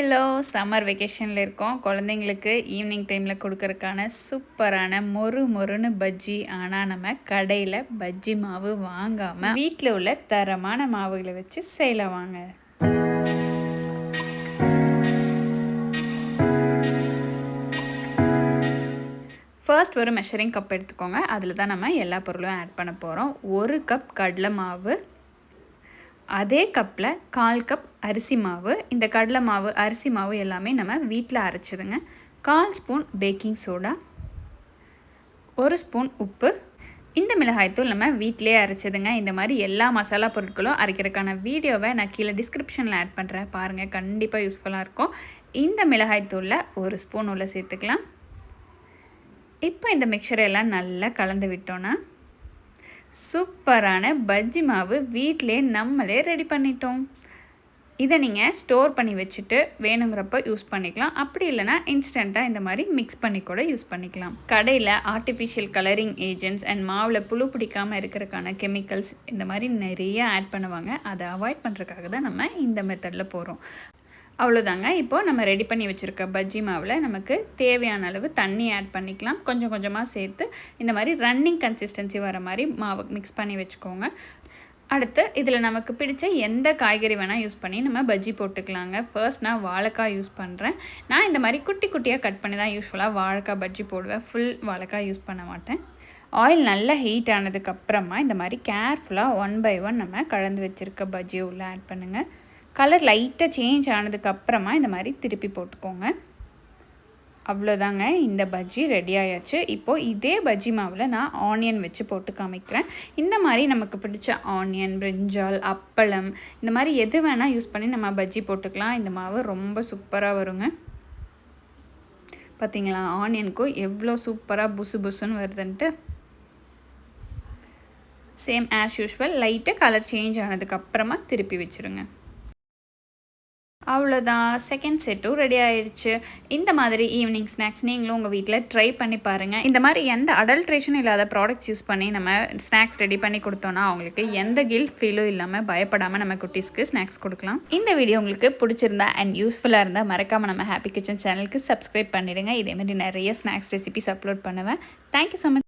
Hello summer வெக்கேஷனில் இருக்கோம். குழந்தைங்களுக்கு evening டைமில் கொடுக்கறதுக்கான சூப்பரான மொறு மொறுன்னு பஜ்ஜி. ஆனால் நம்ம கடையில் பஜ்ஜி மாவு வாங்காமல் வீட்டில் உள்ள தரமான மாவுகளை வச்சு செய்யலாம் வாங்க. ஃபர்ஸ்ட் ஒரு மெஷரிங் கப் எடுத்துக்கோங்க. அதில் தான் நம்ம எல்லா பொருளும் ஆட் பண்ண போகிறோம் ஒரு கப் கடலை மாவு அதே கப்பில் கால் கப் அரிசி மாவு இந்த கடலை மாவு அரிசி மாவு எல்லாமே நம்ம வீட்டில் அரைச்சதுங்க. கால் ஸ்பூன் பேக்கிங் சோடா ஒரு ஸ்பூன் உப்பு. இந்த மிளகாய்த்தூள் நம்ம வீட்டிலே அரைச்சதுங்க. இந்த மாதிரி எல்லா மசாலா பொருட்களும் அரைக்கிறதுக்கான வீடியோவை நான் கீழே டிஸ்கிரிப்ஷனில் ஆட் பண்ணுறேன் பாருங்கள் கண்டிப்பாக யூஸ்ஃபுல்லாக இருக்கும். இந்த மிளகாய்த்தூளில் ஒரு ஸ்பூன் உள்ள சேர்த்துக்கலாம். இப்போ இந்த மிக்சரை எல்லாம் நல்லா கலந்து விட்டோன்னா சூப்பரான பஜ்ஜி மாவு வீட்டிலே நம்மளே ரெடி பண்ணிட்டோம். இதை நீங்கள் ஸ்டோர் பண்ணி வச்சுட்டு வேணுங்கிறப்ப யூஸ் பண்ணிக்கலாம். அப்படி இல்லைனா இன்ஸ்டண்ட்டாக இந்த மாதிரி மிக்ஸ் பண்ணி கூட யூஸ் பண்ணிக்கலாம். கடையில் ஆர்டிஃபிஷியல் கலரிங் ஏஜென்ட்ஸ் அண்ட் மாவில் புழு பிடிக்காமல் இருக்கிறதுக்கான கெமிக்கல்ஸ் இந்த மாதிரி நிறைய ஆட் பண்ணுவாங்க. அதை அவாய்ட் பண்ணுறதுக்காக தான் நம்ம இந்த மெத்தடில் போகிறோம் அவ்வளோதாங்க இப்போது நம்ம ரெடி பண்ணி வச்சுருக்க பஜ்ஜி மாவில் நமக்கு தேவையான அளவு தண்ணி ஆட் பண்ணிக்கலாம். கொஞ்சம் கொஞ்சமாக சேர்த்து இந்த மாதிரி ரன்னிங் கன்சிஸ்டன்சி வர மாதிரி மாவு மிக்ஸ் பண்ணி வச்சுக்கோங்க. அடுத்து இதில் நமக்கு பிடிச்ச எந்த காய்கறி வேணால் யூஸ் பண்ணி நம்ம பஜ்ஜி போட்டுக்கலாங்க. ஃபர்ஸ்ட் நான் வாழைக்காய் யூஸ் பண்ணுறேன் நான் இந்த மாதிரி குட்டி குட்டியாக கட் பண்ணி தான் யூஸ்ஃபுல்லாக வாழைக்காய் பஜ்ஜி போடுவேன். ஃபுல் வாழைக்காய் யூஸ் பண்ண மாட்டேன். ஆயில் நல்லா ஹீட் ஆனதுக்கப்புறமா இந்த மாதிரி கேர்ஃபுல்லாக ஒன் பை ஒன் நம்ம கலந்து வச்சுருக்க பஜ்ஜியை உள்ளே ஆட் பண்ணுங்கள் கலர் லைட்டாக சேஞ்ச் ஆனதுக்கப்புறமா இந்த மாதிரி திருப்பி போட்டுக்கோங்க. அவ்வளோதாங்க. இந்த பஜ்ஜி ரெடி ஆயாச்சு. இப்போது இதே பஜ்ஜி மாவில் நான் ஆனியன் வச்சு போட்டு காமிக்கிறேன். இந்த மாதிரி நமக்கு பிடிச்ச ஆனியன் பிரிஞ்சால் அப்பளம் இந்த மாதிரி எது வேணால் யூஸ் பண்ணி நம்ம பஜ்ஜி போட்டுக்கலாம். இந்த மாவு ரொம்ப சூப்பராக வருங்க. பார்த்தீங்களா ஆனியனுக்கும் எவ்வளோ சூப்பராக புசு புசுன்னு வருதுன்ட்டு. சேம் ஆஸ் யூஷுவல் லைட்டாக கலர் சேஞ்ச் ஆனதுக்கப்புறமா திருப்பி வச்சுருங்க. அவ்வளோதான். செகண்ட் செட்டும் ரெடி ஆயிடுச்சு. இந்த மாதிரி ஈவினிங் ஸ்நாக்ஸ் நீங்களும் உங்கள் வீட்டில் ட்ரை பண்ணி பாருங்கள் இந்த மாதிரி எந்த அடல்ட்ரேஷன் இல்லாத ப்ராடக்ட்ஸ் யூஸ் பண்ணி நம்ம ஸ்நாக்ஸ் ரெடி பண்ணி கொடுத்தோன்னா அவங்களுக்கு எந்த கில்ட் ஃபீலும் இல்லாமல் பயப்படாமல் நம்ம குட்டீஸ்க்கு ஸ்நாக்ஸ் கொடுக்கலாம். இந்த வீடியோ உங்களுக்கு பிடிச்சிருந்தா அண்ட் யூஸ்ஃபுல்லாக இருந்தால் மறக்காமல் நம்ம ஹாப்பி கிச்சன் சேனலுக்கு சப்ஸ்கிரைப் பண்ணிவிடுங்க இதேமாதிரி நிறைய ஸ்நாக்ஸ் ரெசிபிஸ் அப்லோட் பண்ணுவேன். Thank you so much